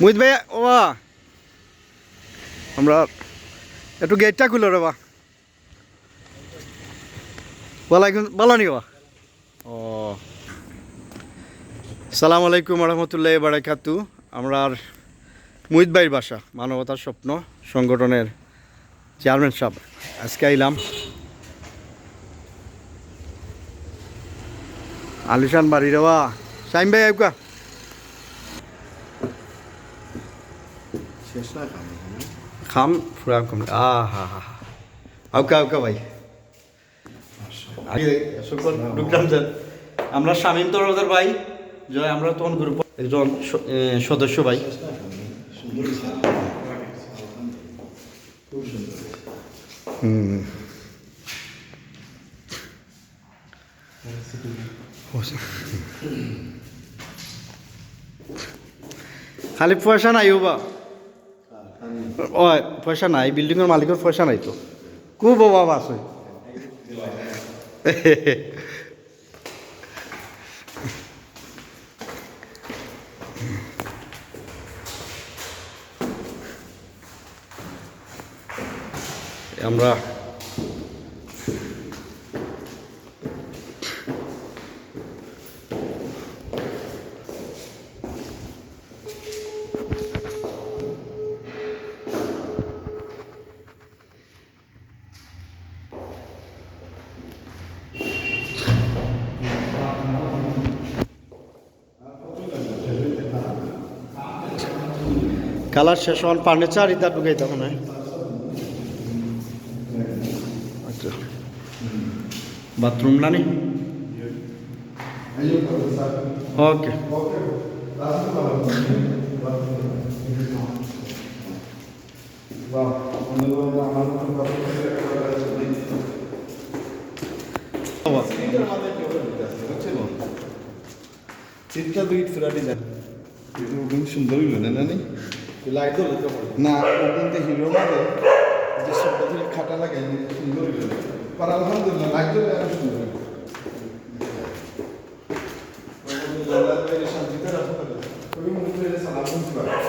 মুহিত ভাই ও বা আমরা একটু গেটটা খুলো রে বা। ওয়ালাইকুম ভালো নি বা ও। সালাম আলাইকুম রহমতুল্লাহ বারাকাতু। আমরা মুহিত ভাইয়ের বাসা মানবতার স্বপ্ন সংগঠনের চেয়ারম্যান সাহেব। আজকে আইলাম। আলিশান বাড়ি রে বা সাইম ভাই আইকা খাম খাম ফুরা কম। আ হা হা। আউকা আউকা ভাই। আমরা শামীম তরফদার ভাই, জয় আমরা তখন গ্রুপ একজন সদস্য ভাই। খালি পয়সা নাই বা। ও পয়সা নাই বিল্ডিংয়ের মালিকের পয়সা নাই তো। খুব অভাব আছে। আমরা কালার শেষ হওয়ার ফার্নিচার ইতা ঢুকাই তখন আচ্ছা। বাথরুম না নি ওকে চিন্তা দুই ফেরাটি যান কিন্তু ওগুন সুন্দর হইল না নানি? લાઈટો લેતો ના ઓપન તે હીરો મારે જે શબ્દ ખાટા લાગે સુંદર પર અલહમદુલિલ્લાહ લાઈટો લેવા સુંદર શાંતિ કરા তুমি મને સાલામ